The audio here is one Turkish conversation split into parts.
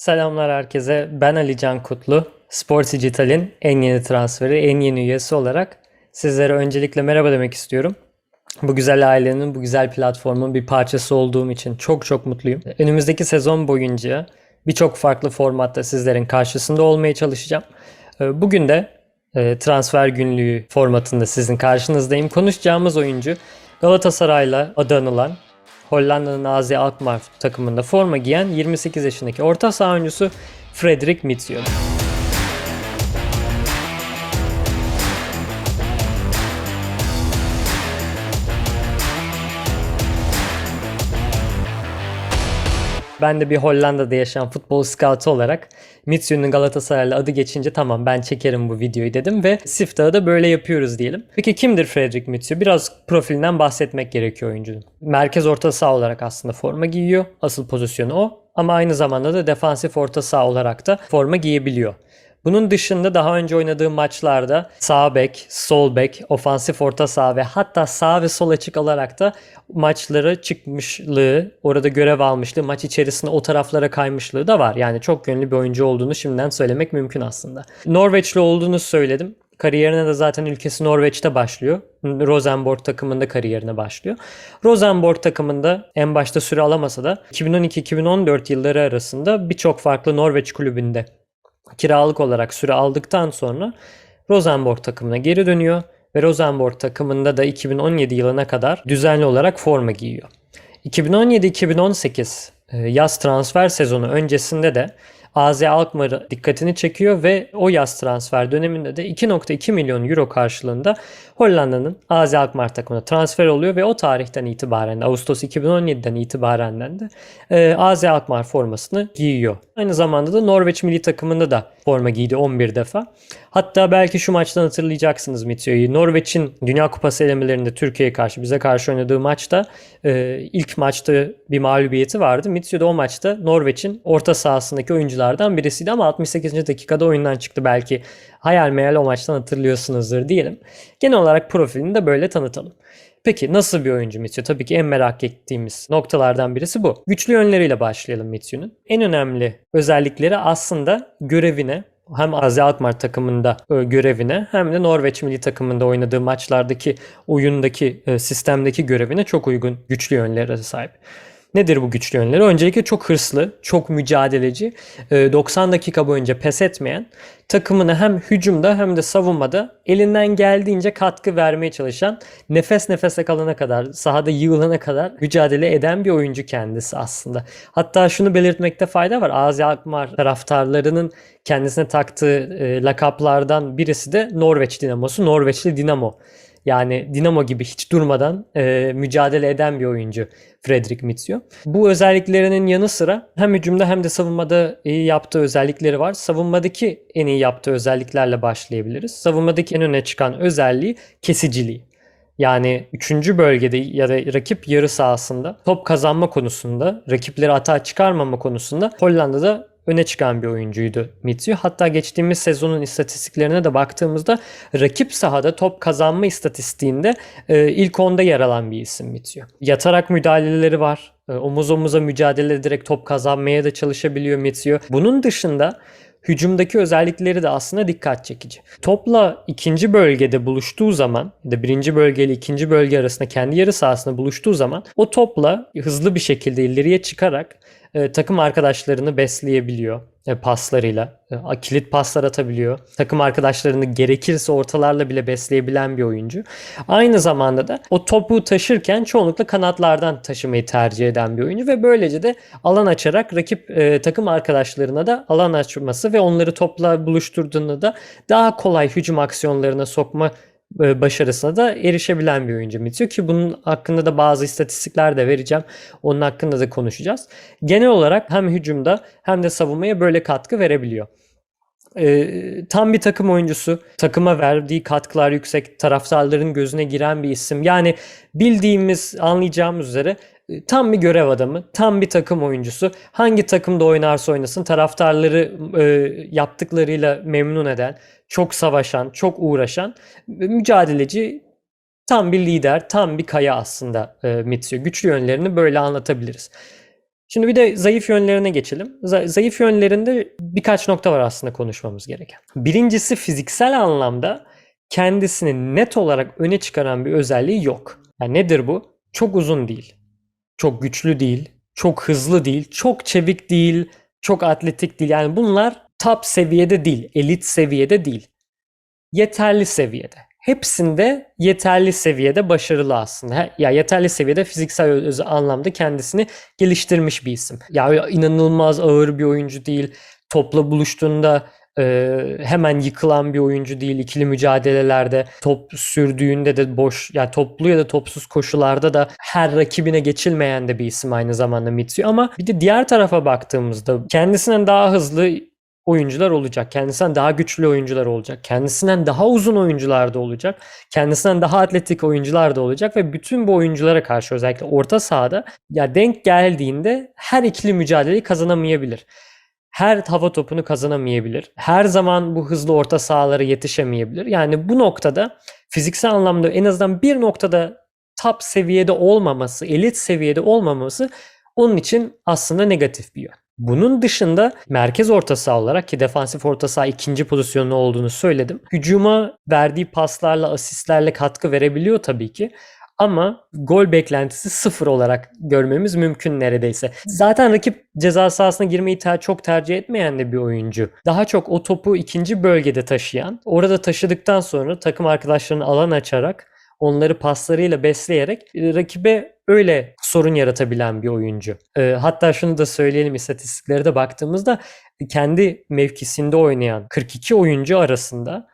Selamlar herkese. Ben Ali Can Kutlu. Spor Digital'in en yeni transferi, en yeni üyesi olarak sizlere öncelikle merhaba demek istiyorum. Bu güzel ailenin, bu güzel platformun bir parçası olduğum için çok çok mutluyum. Önümüzdeki sezon boyunca birçok farklı formatta sizlerin karşısında olmaya çalışacağım. Ee, Bugün de e, transfer günlüğü formatında sizin karşınızdayım. Konuşacağımız oyuncu Galatasaray'la adı anılan Hollanda'nın AZ Alkmaar takımında forma giyen 28 yaşındaki orta saha oyuncusu Fredrik Mitsio. Ben de bir Hollanda'da yaşayan futbol scoutu olarak Mitsu'nun Galatasaray'la adı geçince tamam ben çekerim bu videoyu dedim ve Siftah'ı da böyle yapıyoruz diyelim. Peki kimdir Fredrik Mitsu? Biraz profilinden bahsetmek gerekiyor oyuncunun. Merkez orta saha olarak aslında forma giyiyor. Asıl pozisyonu o. Ama aynı zamanda da defansif orta saha olarak da forma giyebiliyor. Bunun dışında daha önce oynadığı maçlarda sağ bek, sol bek, ofansif orta saha ve hatta sağ ve sol açık olarak da maçlara çıkmışlığı, orada görev almışlığı, maç içerisinde o taraflara kaymışlığı da var. Yani çok yönlü bir oyuncu olduğunu şimdiden söylemek mümkün aslında. Norveçli olduğunu söyledim. Kariyerine de zaten ülkesi Norveç'te başlıyor. Rosenborg takımında kariyerine başlıyor. Rosenborg takımında en başta süre alamasa da 2012-2014 yılları arasında birçok farklı Norveç kulübünde kiralık olarak süre aldıktan sonra Rosenborg takımına geri dönüyor ve Rosenborg takımında da 2017 yılına kadar düzenli olarak forma giyiyor. 2017-2018 e, yaz transfer sezonu öncesinde de AZ Alkmaar'ı dikkatini çekiyor ve o yaz transfer döneminde de 2.2 milyon euro karşılığında Hollanda'nın AZ Alkmaar takımına transfer oluyor ve o tarihten itibaren Ağustos 2017'den itibaren de e, AZ Alkmaar formasını giyiyor. Aynı zamanda da Norveç milli takımında da forma giydi 11 defa. Hatta belki şu maçtan hatırlayacaksınız Mitsio'yu. Norveç'in Dünya Kupası elemelerinde Türkiye'ye karşı bize karşı oynadığı maçta e, ilk maçta bir mağlubiyeti vardı. Mitsio da o maçta Norveç'in orta sahasındaki oyunculardan birisiydi ama 68. dakikada oyundan çıktı belki. Hayal meyal o maçtan hatırlıyorsunuzdur diyelim. Genel olarak profilini de böyle tanıtalım. Peki nasıl bir oyuncu Mitsio? Tabii ki en merak ettiğimiz noktalardan birisi bu. Güçlü yönleriyle başlayalım Mitsio'nun. En önemli özellikleri aslında görevine hem Azi Alkmaar takımında e, görevine hem de Norveç milli takımında oynadığı maçlardaki oyundaki e, sistemdeki görevine çok uygun güçlü yönlere sahip. Nedir bu güçlü yönleri? Öncelikle çok hırslı, çok mücadeleci, e, 90 dakika boyunca pes etmeyen, takımına hem hücumda hem de savunmada elinden geldiğince katkı vermeye çalışan, nefes nefese kalana kadar, sahada yığılana kadar mücadele eden bir oyuncu kendisi aslında. Hatta şunu belirtmekte fayda var. Azi Alkmaar taraftarlarının kendisine taktığı e, lakaplardan birisi de Norveç Dinamosu, Norveçli Dinamo. Yani Dinamo gibi hiç durmadan e, mücadele eden bir oyuncu Fredrik Mitsio. Bu özelliklerinin yanı sıra hem hücumda hem de savunmada iyi yaptığı özellikleri var. Savunmadaki en iyi yaptığı özelliklerle başlayabiliriz. Savunmadaki en öne çıkan özelliği kesiciliği. Yani 3. bölgede ya da rakip yarı sahasında top kazanma konusunda, rakipleri hata çıkarmama konusunda Hollanda'da öne çıkan bir oyuncuydu Mitsio. Hatta geçtiğimiz sezonun istatistiklerine de baktığımızda rakip sahada top kazanma istatistiğinde e, ilk 10'da yer alan bir isim Mitsio. Yatarak müdahaleleri var. E, omuz omuza mücadele ederek top kazanmaya da çalışabiliyor Mitsio. Bunun dışında hücumdaki özellikleri de aslında dikkat çekici. Topla ikinci bölgede buluştuğu zaman ya da birinci bölge ile ikinci bölge arasında kendi yarı sahasında buluştuğu zaman o topla hızlı bir şekilde ileriye çıkarak e, takım arkadaşlarını besleyebiliyor paslarıyla. E, kilit paslar atabiliyor. Takım arkadaşlarını gerekirse ortalarla bile besleyebilen bir oyuncu. Aynı zamanda da o topu taşırken çoğunlukla kanatlardan taşımayı tercih eden bir oyuncu ve böylece de alan açarak rakip e, takım arkadaşlarına da alan açması ve onları topla buluşturduğunda da daha kolay hücum aksiyonlarına sokma e, başarısına da erişebilen bir oyuncu Mitsu ki bunun hakkında da bazı istatistikler de vereceğim. Onun hakkında da konuşacağız. Genel olarak hem hücumda hem de savunmaya böyle katkı verebiliyor. Ee, tam bir takım oyuncusu. Takıma verdiği katkılar yüksek. Taraftarların gözüne giren bir isim. Yani bildiğimiz, anlayacağımız üzere e, tam bir görev adamı, tam bir takım oyuncusu. Hangi takımda oynarsa oynasın taraftarları e, yaptıklarıyla memnun eden, çok savaşan, çok uğraşan, mücadeleci, tam bir lider, tam bir kaya aslında e, Mitsio. Güçlü yönlerini böyle anlatabiliriz. Şimdi bir de zayıf yönlerine geçelim. Za- zayıf yönlerinde birkaç nokta var aslında konuşmamız gereken. Birincisi fiziksel anlamda kendisini net olarak öne çıkaran bir özelliği yok. Yani nedir bu? Çok uzun değil. Çok güçlü değil. Çok hızlı değil. Çok çevik değil. Çok atletik değil. Yani bunlar top seviyede değil. Elit seviyede değil. Yeterli seviyede. Hepsinde yeterli seviyede başarılı aslında. Ya yeterli seviyede fiziksel öz- anlamda kendisini geliştirmiş bir isim. Ya inanılmaz ağır bir oyuncu değil. Topla buluştuğunda e, hemen yıkılan bir oyuncu değil. İkili mücadelelerde top sürdüğünde de boş ya toplu ya da topsuz koşularda da her rakibine geçilmeyen de bir isim aynı zamanda Mitsu. Ama bir de diğer tarafa baktığımızda kendisinden daha hızlı oyuncular olacak. Kendisinden daha güçlü oyuncular olacak. Kendisinden daha uzun oyuncular da olacak. Kendisinden daha atletik oyuncular da olacak ve bütün bu oyunculara karşı özellikle orta sahada ya denk geldiğinde her ikili mücadeleyi kazanamayabilir. Her hava topunu kazanamayabilir. Her zaman bu hızlı orta sahalara yetişemeyebilir. Yani bu noktada fiziksel anlamda en azından bir noktada top seviyede olmaması, elit seviyede olmaması onun için aslında negatif bir yön. Bunun dışında merkez orta saha olarak ki defansif orta saha ikinci pozisyonu olduğunu söyledim. Hücuma verdiği paslarla, asistlerle katkı verebiliyor tabii ki. Ama gol beklentisi sıfır olarak görmemiz mümkün neredeyse. Zaten rakip ceza sahasına girmeyi ter- çok tercih etmeyen de bir oyuncu. Daha çok o topu ikinci bölgede taşıyan, orada taşıdıktan sonra takım arkadaşlarının alan açarak onları paslarıyla besleyerek e, rakibe öyle sorun yaratabilen bir oyuncu. E, hatta şunu da söyleyelim istatistiklere de baktığımızda kendi mevkisinde oynayan 42 oyuncu arasında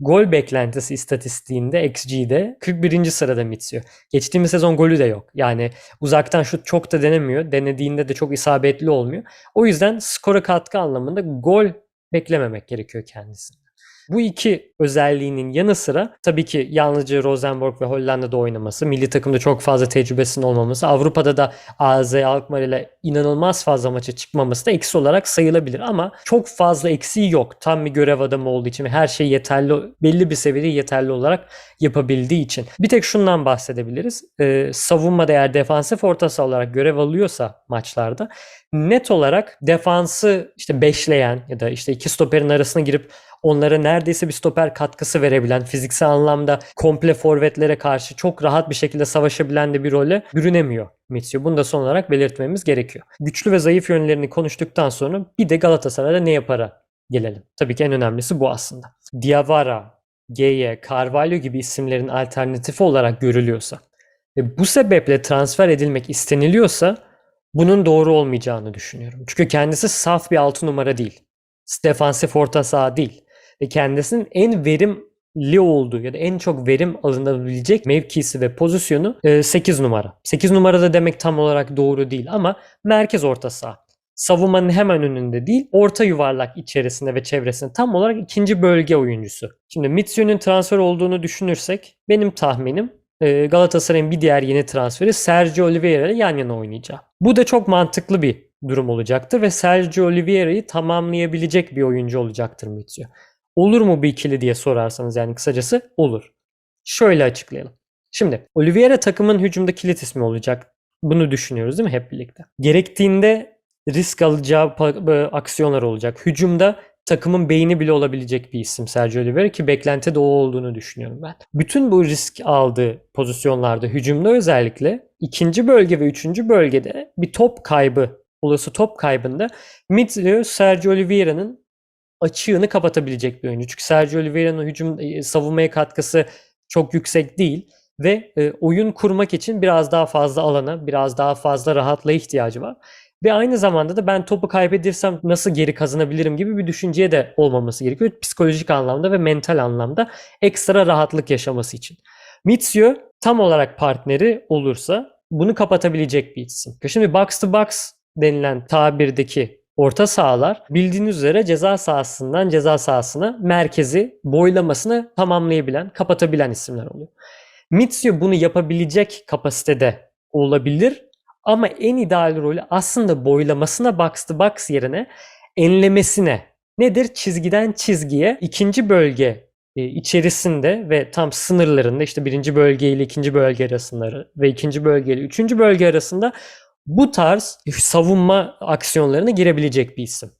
gol beklentisi istatistiğinde XG'de 41. sırada Mitsuyo. Geçtiğimiz sezon golü de yok. Yani uzaktan şut çok da denemiyor. Denediğinde de çok isabetli olmuyor. O yüzden skora katkı anlamında gol beklememek gerekiyor kendisinden. Bu iki özelliğinin yanı sıra tabii ki yalnızca Rosenborg ve Hollanda'da oynaması, milli takımda çok fazla tecrübesinin olmaması, Avrupa'da da AZ Alkmaar ile inanılmaz fazla maça çıkmaması da eksi olarak sayılabilir ama çok fazla eksiği yok. Tam bir görev adamı olduğu için her şey yeterli, belli bir seviyede yeterli olarak yapabildiği için. Bir tek şundan bahsedebiliriz. Ee, savunmada eğer defansif orta saha olarak görev alıyorsa maçlarda net olarak defansı işte beşleyen ya da işte iki stoperin arasına girip onlara neredeyse bir stoper katkısı verebilen, fiziksel anlamda komple forvetlere karşı çok rahat bir şekilde savaşabilen de bir role bürünemiyor Mitsio. Bunu da son olarak belirtmemiz gerekiyor. Güçlü ve zayıf yönlerini konuştuktan sonra bir de Galatasaray'da ne yapara gelelim. Tabii ki en önemlisi bu aslında. Diawara, Geye, Carvalho gibi isimlerin alternatifi olarak görülüyorsa ve bu sebeple transfer edilmek isteniliyorsa bunun doğru olmayacağını düşünüyorum. Çünkü kendisi saf bir 6 numara değil. Defansif orta saha değil. Ve kendisinin en verimli olduğu ya da en çok verim alınabilecek mevkisi ve pozisyonu 8 numara. 8 numara da demek tam olarak doğru değil ama merkez orta saha. Savunmanın hemen önünde değil, orta yuvarlak içerisinde ve çevresinde tam olarak ikinci bölge oyuncusu. Şimdi Mitsu'nun transfer olduğunu düşünürsek benim tahminim e, Galatasaray'ın bir diğer yeni transferi Sergio Oliveira ile yan yana oynayacağı. Bu da çok mantıklı bir durum olacaktır ve Sergio Oliveira'yı tamamlayabilecek bir oyuncu olacaktır Mitsu. Olur mu bir ikili diye sorarsanız yani kısacası olur. Şöyle açıklayalım. Şimdi Oliveira takımın hücumda kilit ismi olacak. Bunu düşünüyoruz değil mi hep birlikte? Gerektiğinde risk alacağı pa- aksiyonlar olacak. Hücumda takımın beyni bile olabilecek bir isim Sergio Oliveira ki beklenti de o olduğunu düşünüyorum ben. Bütün bu risk aldığı pozisyonlarda hücumda özellikle ikinci bölge ve üçüncü bölgede bir top kaybı, olası top kaybında Mitrio Sergio Oliveira'nın açığını kapatabilecek bir oyuncu. Çünkü Sergio Oliveira'nın hücum e, savunmaya katkısı çok yüksek değil ve e, oyun kurmak için biraz daha fazla alana, biraz daha fazla rahatlığa ihtiyacı var. Ve aynı zamanda da ben topu kaybedersem nasıl geri kazanabilirim gibi bir düşünceye de olmaması gerekiyor. Psikolojik anlamda ve mental anlamda ekstra rahatlık yaşaması için. Mitsio tam olarak partneri olursa bunu kapatabilecek bir isim. Şimdi box to box denilen tabirdeki orta sahalar bildiğiniz üzere ceza sahasından ceza sahasına merkezi boylamasını tamamlayabilen, kapatabilen isimler oluyor. Mitsio bunu yapabilecek kapasitede olabilir ama en ideal rolü aslında boylamasına box to box yerine enlemesine. Nedir? Çizgiden çizgiye ikinci bölge e, içerisinde ve tam sınırlarında işte birinci bölge ile ikinci bölge arasında ve ikinci bölge ile üçüncü bölge arasında bu tarz savunma aksiyonlarına girebilecek bir isim.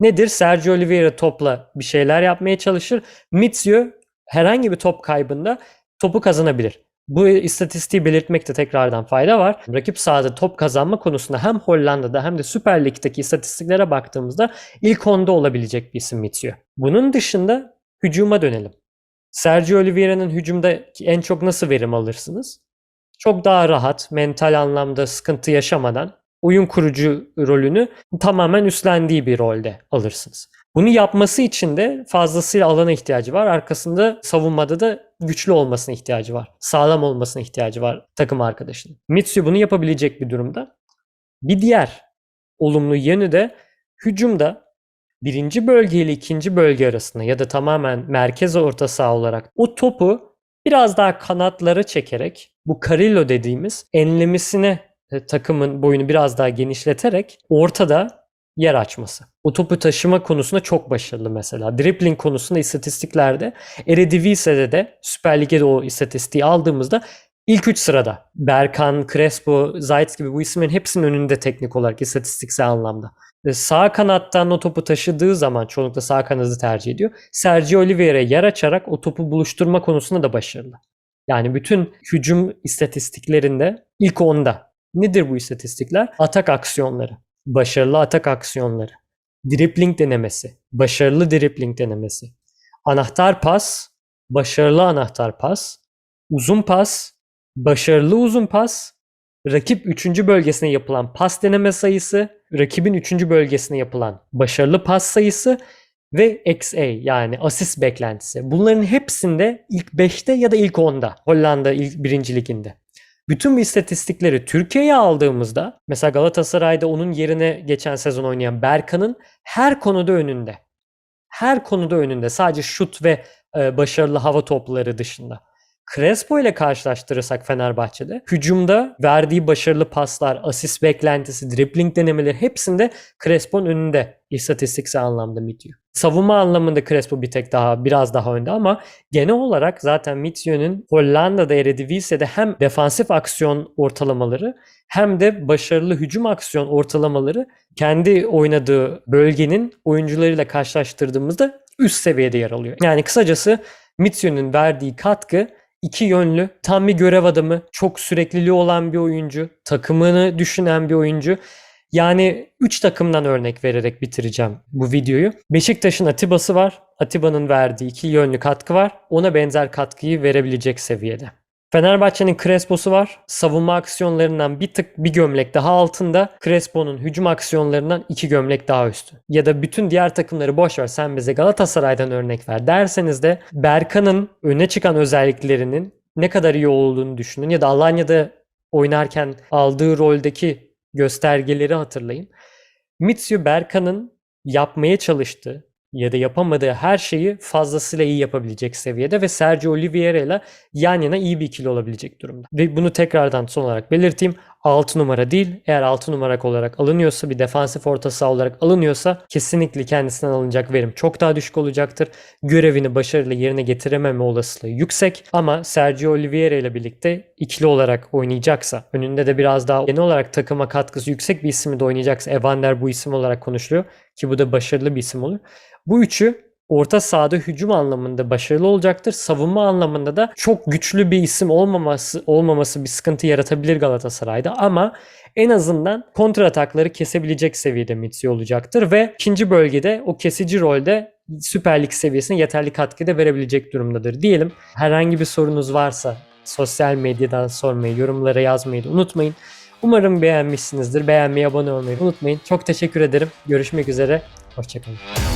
Nedir? Sergio Oliveira topla bir şeyler yapmaya çalışır. Mitsio herhangi bir top kaybında topu kazanabilir. Bu istatistiği belirtmekte tekrardan fayda var. Rakip sahada top kazanma konusunda hem Hollanda'da hem de Süper Lig'deki istatistiklere baktığımızda ilk onda olabilecek bir isim Mitsio. Bunun dışında hücuma dönelim. Sergio Oliveira'nın hücumda en çok nasıl verim alırsınız? Çok daha rahat, mental anlamda sıkıntı yaşamadan oyun kurucu rolünü tamamen üstlendiği bir rolde alırsınız. Bunu yapması için de fazlasıyla alana ihtiyacı var. Arkasında savunmada da güçlü olmasına ihtiyacı var. Sağlam olmasına ihtiyacı var takım arkadaşının. Mitsu bunu yapabilecek bir durumda. Bir diğer olumlu yönü de hücumda birinci bölge ile ikinci bölge arasında ya da tamamen merkez orta saha olarak o topu biraz daha kanatlara çekerek bu Carillo dediğimiz enlemesine e, takımın boyunu biraz daha genişleterek ortada yer açması. O topu taşıma konusunda çok başarılı mesela. Dribbling konusunda istatistiklerde Eredivisie'de de Süper Lig'de de o istatistiği aldığımızda ilk 3 sırada. Berkan, Crespo, Zayt gibi bu isimlerin hepsinin önünde teknik olarak istatistiksel anlamda. Ve sağ kanattan o topu taşıdığı zaman çoğunlukla sağ kanadı tercih ediyor. Sergio Oliveira yer açarak o topu buluşturma konusunda da başarılı. Yani bütün hücum istatistiklerinde ilk onda. Nedir bu istatistikler? Atak aksiyonları, başarılı atak aksiyonları, dribbling denemesi, başarılı dribbling denemesi, anahtar pas, başarılı anahtar pas, uzun pas, başarılı uzun pas, rakip 3. bölgesine yapılan pas deneme sayısı, rakibin 3. bölgesine yapılan başarılı pas sayısı ve XA yani asist beklentisi. Bunların hepsinde ilk 5'te ya da ilk 10'da Hollanda ilk 1. liginde. Bütün bu istatistikleri Türkiye'ye aldığımızda mesela Galatasaray'da onun yerine geçen sezon oynayan Berkan'ın her konuda önünde. Her konuda önünde sadece şut ve e, başarılı hava topları dışında. Crespo ile karşılaştırırsak Fenerbahçe'de hücumda verdiği başarılı paslar, asist beklentisi, dribbling denemeleri hepsinde Crespo'nun önünde istatistiksel anlamda Mitio. Savunma anlamında Crespo bir tek daha biraz daha önde ama genel olarak zaten Mitio'nun Hollanda'da Eredivisie'de hem defansif aksiyon ortalamaları hem de başarılı hücum aksiyon ortalamaları kendi oynadığı bölgenin oyuncularıyla karşılaştırdığımızda üst seviyede yer alıyor. Yani kısacası Mitsio'nun verdiği katkı iki yönlü, tam bir görev adamı, çok sürekliliği olan bir oyuncu, takımını düşünen bir oyuncu. Yani 3 takımdan örnek vererek bitireceğim bu videoyu. Beşiktaş'ın Atiba'sı var. Atiba'nın verdiği iki yönlü katkı var. Ona benzer katkıyı verebilecek seviyede. Fenerbahçe'nin Crespo'su var. Savunma aksiyonlarından bir tık bir gömlek daha altında. Crespo'nun hücum aksiyonlarından iki gömlek daha üstü. Ya da bütün diğer takımları boş ver sen bize Galatasaray'dan örnek ver derseniz de Berkan'ın öne çıkan özelliklerinin ne kadar iyi olduğunu düşünün. Ya da Alanya'da oynarken aldığı roldeki göstergeleri hatırlayın. Mitsio Berkan'ın yapmaya çalıştığı ya da yapamadığı her şeyi fazlasıyla iyi yapabilecek seviyede ve Sergio Oliveira ile yan yana iyi bir ikili olabilecek durumda. Ve bunu tekrardan son olarak belirteyim. 6 numara değil. Eğer 6 numara olarak alınıyorsa bir defansif orta saha olarak alınıyorsa kesinlikle kendisinden alınacak verim çok daha düşük olacaktır. Görevini başarıyla yerine getirememe olasılığı yüksek ama Sergio Oliveira ile birlikte ikili olarak oynayacaksa önünde de biraz daha genel olarak takıma katkısı yüksek bir ismi de oynayacaksa Evander bu isim olarak konuşuluyor ki bu da başarılı bir isim olur. Bu üçü orta sahada hücum anlamında başarılı olacaktır. Savunma anlamında da çok güçlü bir isim olmaması olmaması bir sıkıntı yaratabilir Galatasaray'da ama en azından kontra atakları kesebilecek seviyede Mitsi olacaktır ve ikinci bölgede o kesici rolde Süper Lig seviyesine yeterli katkı da verebilecek durumdadır diyelim. Herhangi bir sorunuz varsa sosyal medyadan sormayı, yorumlara yazmayı da unutmayın. Umarım beğenmişsinizdir. Beğenmeyi, abone olmayı unutmayın. Çok teşekkür ederim. Görüşmek üzere. Hoşçakalın.